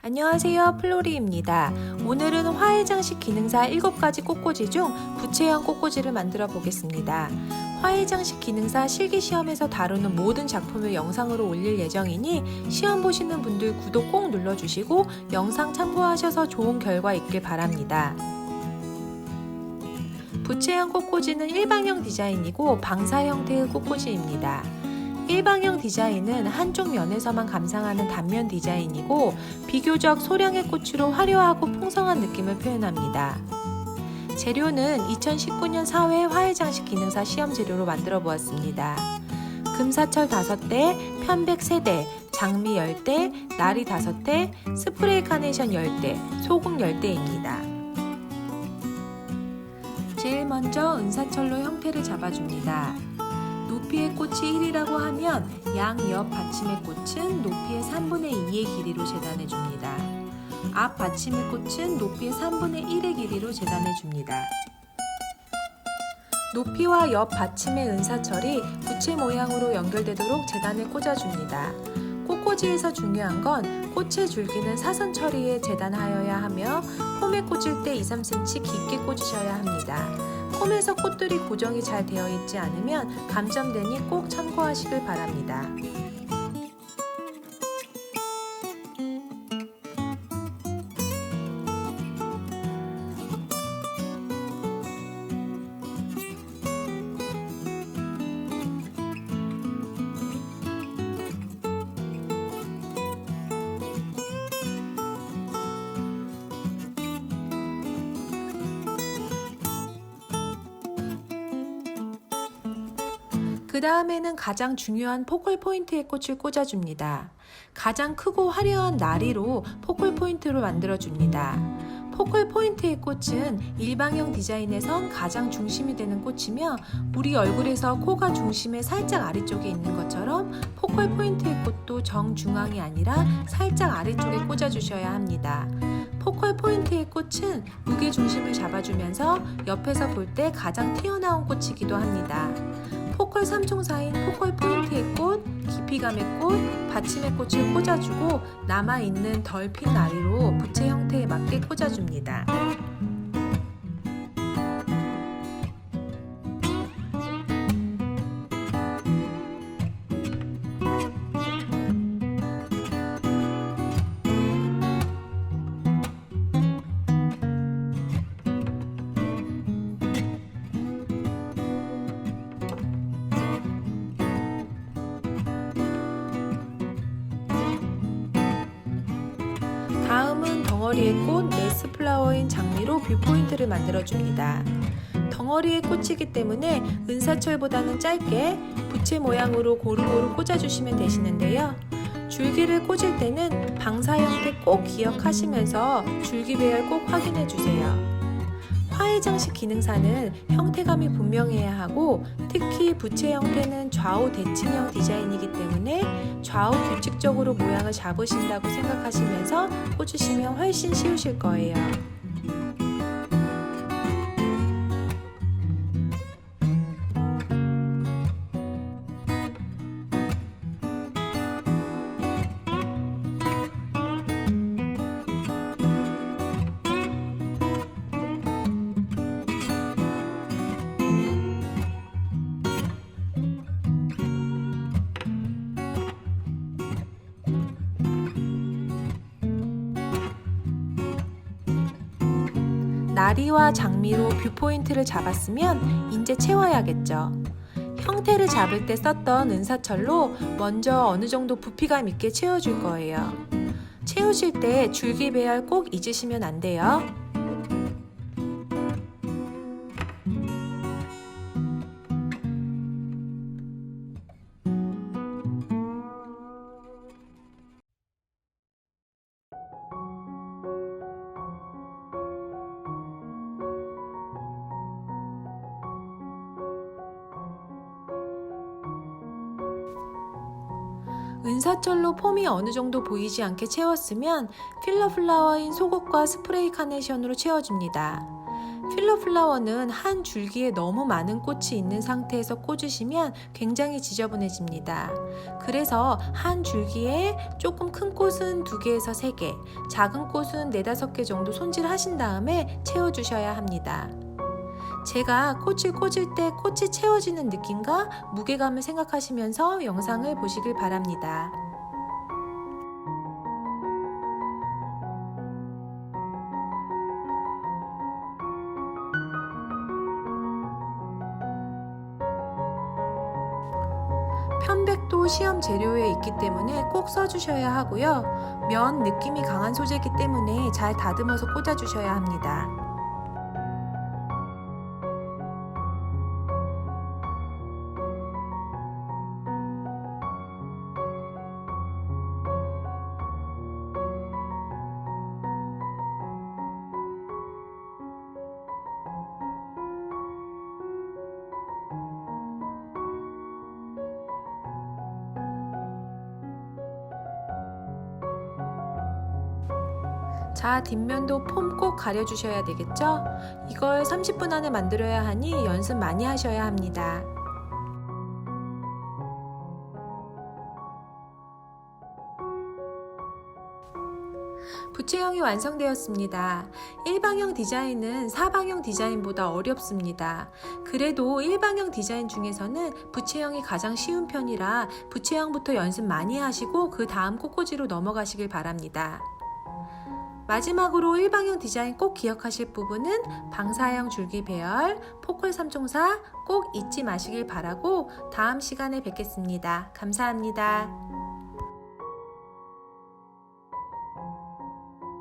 안녕하세요 플로리입니다. 오늘은 화해 장식 기능사 7가지 꽃꽂이 중 부채형 꽃꽂이를 만들어 보겠습니다. 화해 장식 기능사 실기 시험에서 다루는 모든 작품을 영상으로 올릴 예정이니 시험 보시는 분들 구독 꼭 눌러주시고 영상 참고하셔서 좋은 결과 있길 바랍니다. 부채형 꽃꽂이는 일방형 디자인이고 방사 형태의 꽃꽂이입니다. 일방형 디자인은 한쪽 면에서만 감상하는 단면 디자인이고 비교적 소량의 꽃으로 화려하고 풍성한 느낌을 표현합니다. 재료는 2019년 사회 화해장식 기능사 시험 재료로 만들어 보았습니다. 금사철 5대, 편백 3대, 장미 10대, 나리 5대, 스프레이 카네이션 10대, 소금 10대입니다. 제일 먼저 은사철로 형태를 잡아줍니다. 높이의 꽃이 1이라고 하면 양 옆 받침의 꽃은 높이의 3분의 2의 길이로 재단해 줍니다. 앞 받침의 꽃은 높이의 3분의 1의 길이로 재단해 줍니다. 높이와 옆 받침의 은사철이 부채 모양으로 연결되도록 재단에 꽂아줍니다. 꽃꽂이에서 중요한 건 꽃의 줄기는 사선 처리에 재단하여야 하며 폼에 꽂을 때 2, 3cm 깊게 꽂으셔야 합니다. 폼에서 꽃들이 고정이 잘 되어 있지 않으면 감점되니 꼭 참고하시길 바랍니다. 그 다음에는 가장 중요한 포컬 포인트의 꽃을 꽂아줍니다. 가장 크고 화려한 나리로 포컬 포인트로 만들어줍니다. 포컬 포인트의 꽃은 일방형 디자인에선 가장 중심이 되는 꽃이며 우리 얼굴에서 코가 중심의 살짝 아래쪽에 있는 것처럼 포컬 포인트의 꽃도 정중앙이 아니라 살짝 아래쪽에 꽂아주셔야 합니다. 포컬 포인트의 꽃은 무게 중심을 잡아주면서 옆에서 볼 때 가장 튀어나온 꽃이기도 합니다. 포컬 3총사인 포컬 포인트의 꽃, 깊이감의 꽃, 받침의 꽃을 꽂아주고 남아있는 덜 핀 나리로 부채 형태에 맞게 꽂아줍니다. 다음은 덩어리의 꽃 메스 플라워인 장미로 뷰 포인트를 만들어 줍니다. 덩어리의 꽃이기 때문에 은사철보다는 짧게 부채 모양으로 고루고루 꽂아주시면 되시는데요. 줄기를 꽂을 때는 방사 형태 꼭 기억하시면서 줄기 배열 꼭 확인해 주세요. 화해 장식 기능사는 형태감이 분명해야 하고 특히 부채 형태는 좌우 대칭형 디자인이기 때문에 좌우 규칙적으로 모양을 잡으신다고 생각하시면서 꽂으시면 훨씬 쉬우실 거예요. 나리와 장미로 뷰 포인트를 잡았으면 이제 채워야겠죠. 형태를 잡을 때 썼던 은사철로 먼저 어느 정도 부피감 있게 채워줄 거예요. 채우실 때 줄기 배열 꼭 잊으시면 안 돼요. 은사철로 폼이 어느 정도 보이지 않게 채웠으면 필러 플라워인 속옷과 스프레이 카네이션으로 채워줍니다. 필러 플라워는 한 줄기에 너무 많은 꽃이 있는 상태에서 꽂으시면 굉장히 지저분해집니다. 그래서 한 줄기에 조금 큰 꽃은 두 개에서 세 개, 작은 꽃은 네다섯 개 정도 손질하신 다음에 채워주셔야 합니다. 제가 꽃을 꽂을 때 꽃이 채워지는 느낌과 무게감을 생각하시면서 영상을 보시길 바랍니다. 편백도 시험 재료에 있기 때문에 꼭 써주셔야 하고요. 면 느낌이 강한 소재이기 때문에 잘 다듬어서 꽂아주셔야 합니다. 자, 뒷면도 폼 꼭 가려주셔야 되겠죠? 이걸 30분 안에 만들어야 하니 연습 많이 하셔야 합니다. 부채형이 완성되었습니다. 일방형 디자인은 사방형 디자인보다 어렵습니다. 그래도 일방형 디자인 중에서는 부채형이 가장 쉬운 편이라 부채형부터 연습 많이 하시고 그 다음 꽃꽂이로 넘어가시길 바랍니다. 마지막으로 일방형 디자인 꼭 기억하실 부분은 방사형 줄기 배열, 포컬 3총사 꼭 잊지 마시길 바라고 다음 시간에 뵙겠습니다. 감사합니다.